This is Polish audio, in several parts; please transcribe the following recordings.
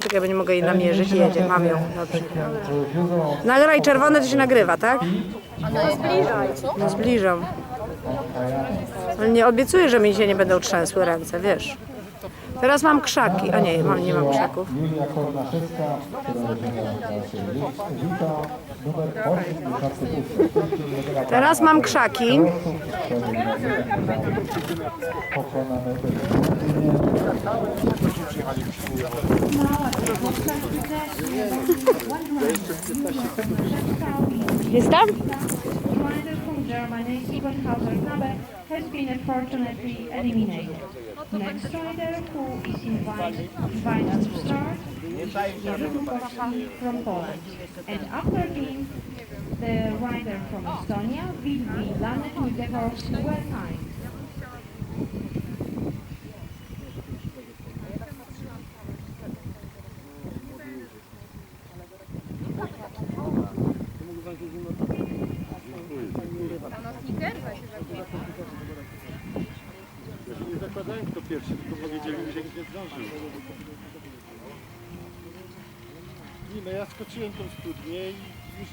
Czekaj, bo nie mogę jej namierzyć. Jedzie, mam ją. Dobrze. Nagraj czerwone, to się nagrywa, tak? No zbliżam. Ale nie obiecuję, że mi się nie będą trzęsły ręce, wiesz. Teraz mam krzaki. A nie, mam, nie mam krzaków. Julia Kornaszewska, która wygrała klasę Wita, numer 8 w klasy Puszczy. Teraz mam krzaki. Pokonane. Jest tam? rider from Germany, Ivan Hauser has been unfortunately eliminated. Next rider who is invited, invited to start is Jerzy from Poland. And after him, the rider from Estonia will be landed with Nie zakładałem kto pierwszy, tylko powiedzieli mi, że nikt nie zdążył. Nie no, ja skoczyłem tą studnię i już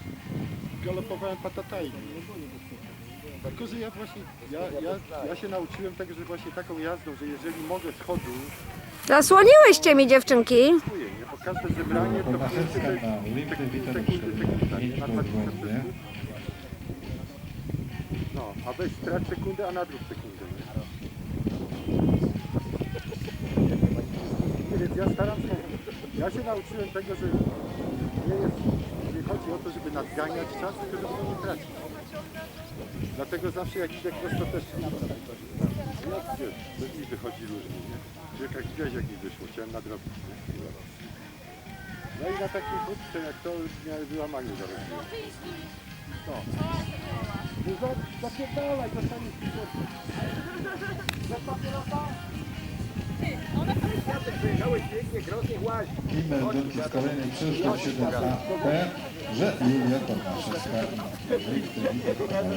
galopowałem patatajnie. Tylko, że ja właśnie, ja, ja, ja się nauczyłem tego, że właśnie taką jazdą, że jeżeli mogę z chodu, Zasłoniłyście mi dziewczynki. kupuję, nie? Bo każde zebranie to na ulicy Wita sekundy, sekundy, Mieć na po 20 błędzie. sekund. No, a weź strać sekundę, a nadrób sekundę. Więc ja staram się, ja się nauczyłem tego, że nie jest, nie chodzi o to, żeby nadganiać czas, tylko żeby nie tracić. Dlatego zawsze jak idę prosto też jak wiesz, to mi wychodzi różnie, nie? Jak, jak widać jak mi wyszło, chciałem nadrobić. Nie? No i na takiej budce jak to miałem wyłamanie zaraz. No. No za- Zapierdalaj, dostaniesz pieniądze. I będący z kolejnej przyszłość 7P, że Julia Kornaszewska i ulicy Wita pokonane